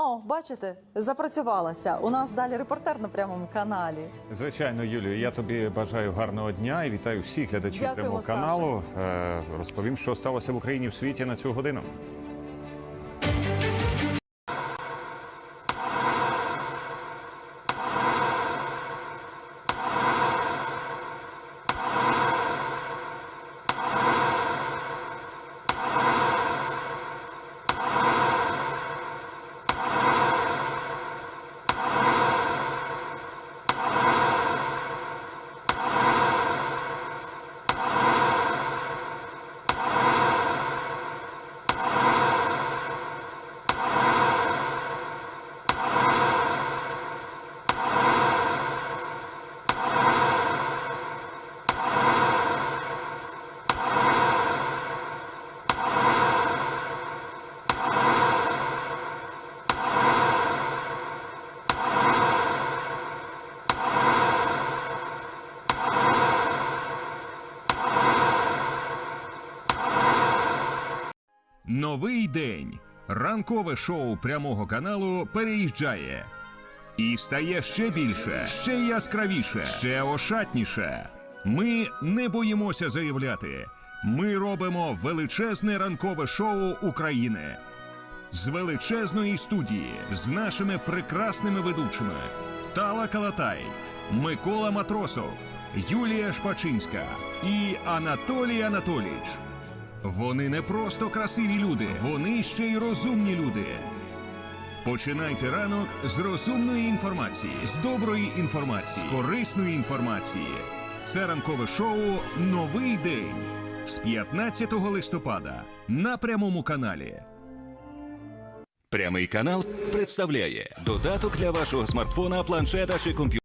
О, бачите, запрацювалася. У нас далі репортер на прямому каналі. Звичайно, Юлію, я тобі бажаю гарного дня і вітаю всіх глядачів Дякуємо, прямого каналу. Саша. Розповім, що сталося в Україні в світі на цю годину. Новий день. Ранкове шоу прямого каналу переїжджає. І стає ще більше, ще яскравіше, ще ошатніше. Ми не боїмося заявляти. Ми робимо величезне ранкове шоу України. З величезної студії з нашими прекрасними ведучими Тала Калатай, Микола Матросов, Юлія Шпачинська і Анатолій Анатолійович. Вони не просто красиві люди, вони ще й розумні люди. Починайте ранок з розумної інформації, з доброї інформації, з корисної інформації. Це ранкове шоу Новий день з 15 листопада на прямому каналі. Прямий канал представляє додаток для вашого смартфона, планшета чи комп'ютера.